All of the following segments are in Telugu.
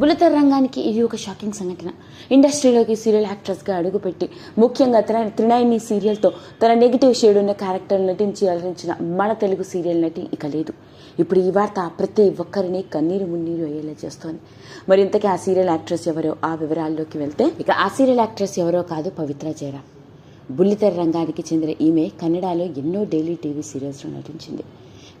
బులతర్ రంగానికి ఇది ఒక షాకింగ్ సంఘటన. ఇండస్ట్రీలోకి సీరియల్ యాక్ట్రెస్గా అడుగుపెట్టి ముఖ్యంగా తన త్రినాయిని సీరియల్తో తన నెగిటివ్ షేడ్ ఉన్న క్యారెక్టర్ నటించి అలరించిన మన తెలుగు సీరియల్ నటి ఇక లేదు. ఇప్పుడు ఈ వార్త ప్రతి ఒక్కరిని కన్నీరు మున్నీరు అయ్యేలా చేస్తోంది. మరి ఇంతకీ ఆ సీరియల్ యాక్ట్రెస్ ఎవరో ఆ వివరాల్లోకి వెళ్తే ఇక ఆ సీరియల్ యాక్ట్రెస్ ఎవరో కాదు పవిత్ర జయరాం బుల్లితెర రంగానికి చెందిన ఈమె కన్నడలో ఎన్నో డైలీ టీవీ సీరియల్స్లో నటించింది.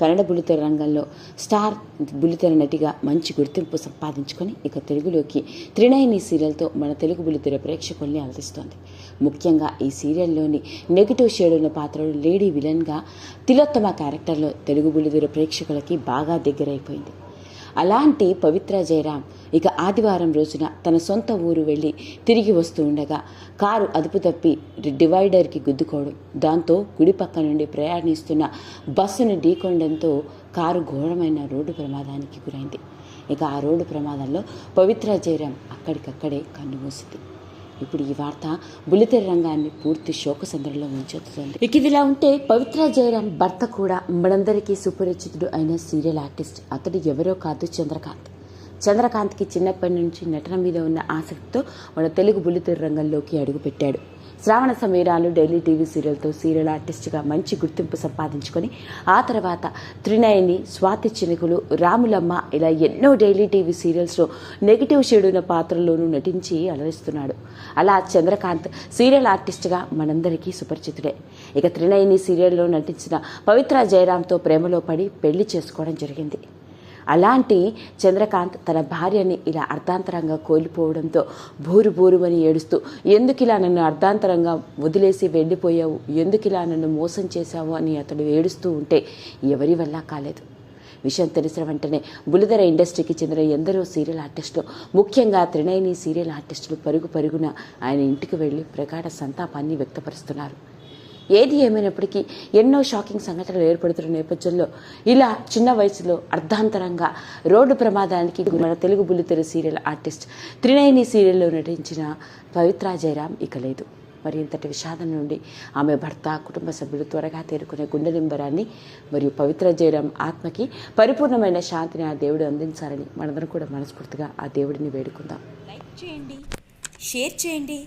కన్నడ బుల్లితెర రంగంలో స్టార్ బుల్లితెర నటిగా మంచి గుర్తింపు సంపాదించుకొని ఇక తెలుగులోకి త్రినయని సీరియల్తో మన తెలుగు బుల్లితెర ప్రేక్షకుల్ని అలరిస్తోంది. ముఖ్యంగా ఈ సీరియల్లోని నెగిటివ్ షేడ్ ఉన్న పాత్రలు లేడీ విలన్గా తిలోత్తమ క్యారెక్టర్లో తెలుగు బుల్లితెర ప్రేక్షకులకి బాగా దగ్గరైపోయింది. అలాంటి పవిత్ర జయరాం ఇక ఆదివారం రోజున తన సొంత ఊరు వెళ్ళి తిరిగి వస్తూ ఉండగా కారు అదుపు తప్పి డివైడర్కి గుద్దుకోవడం. దాంతో గుడి పక్క నుండి ప్రయాణిస్తున్న బస్సును ఢీకొనడంతో కారు ఘోరమైన రోడ్డు ప్రమాదానికి గురైంది. ఇక ఆ రోడ్డు ప్రమాదంలో పవిత్ర జయరాం అక్కడికక్కడే కన్నుమూసింది. ఇప్పుడు ఈ వార్త బుల్లితెర రంగాన్ని పూర్తి శోకసంద్రంలో ఉంచుతుంది. ఇక ఇదిలా ఉంటే పవిత్ర జయరాం భర్త కూడా మనందరికీ సుపరిచితుడు అయిన సీరియల్ ఆర్టిస్ట్. అతడు ఎవరో కాదు చంద్రకాంత్. చంద్రకాంత్కి చిన్నప్పటి నుంచి నటన మీద ఉన్న ఆసక్తితో మన తెలుగు బుల్లితెర రంగంలోకి అడుగుపెట్టాడు. శ్రావణ సమీరాలు డైలీ టీవీ సీరియల్తో సీరియల్ ఆర్టిస్ట్గా మంచి గుర్తింపు సంపాదించుకొని ఆ తర్వాత త్రినయని స్వాతి చినుకులు రాములమ్మ ఇలా ఎన్నో డైలీ టీవీ సీరియల్స్లో నెగిటివ్ షేడున్న పాత్రల్లోనూ నటించి అలరిస్తున్నాడు. అలా చంద్రకాంత్ సీరియల్ ఆర్టిస్ట్గా మనందరికీ సుపరిచితుడే. ఇక త్రినయని సీరియల్లో నటించిన పవిత్ర జయరామ్తో ప్రేమలో పడి పెళ్ళి చేసుకోవడం జరిగింది. అలాంటి చంద్రకాంత్ తన భార్యని ఇలా అర్ధాంతరంగా కోల్పోవడంతో బోరు బోరుమని ఏడుస్తూ ఎందుకు ఇలా నన్ను అర్ధాంతరంగా వదిలేసి వెళ్ళిపోయావు? ఎందుకు ఇలా నన్ను మోసం చేశావు? అని అతడు ఏడుస్తూ ఉంటే ఎవరి వల్ల కాలేదు. విషయం తెలిసిన వెంటనే బులిదెర ఇండస్ట్రీకి చెందిన ఎందరో సీరియల్ ఆర్టిస్టులు ముఖ్యంగా త్రినయని సీరియల్ ఆర్టిస్టులు పరుగు పరుగున ఆయన ఇంటికి వెళ్ళి ప్రగాఢ సంతాపాన్ని వ్యక్తపరుస్తున్నారు. ఏది ఏమైనప్పటికీ ఎన్నో షాకింగ్ సంఘటనలు ఏర్పడుతున్న నేపథ్యంలో ఇలా చిన్న వయసులో అర్ధాంతరంగా రోడ్డు ప్రమాదానికి మన తెలుగు బుల్లితెర సీరియల్ ఆర్టిస్ట్ త్రినయని సీరియల్లో నటించిన పవిత్ర జయరాం ఇక లేదు. మరి ఇంతటి విషాదం నుండి ఆమె భర్త కుటుంబ సభ్యులు త్వరగా తేరుకునే గుండె నింబరాన్ని మరియు పవిత్ర జయరాం ఆత్మకి పరిపూర్ణమైన శాంతిని ఆ దేవుడు అందించాలని మనందరం కూడా మనస్ఫూర్తిగా ఆ దేవుడిని వేడుకుందాం. లైక్ చేయండి షేర్ చేయండి.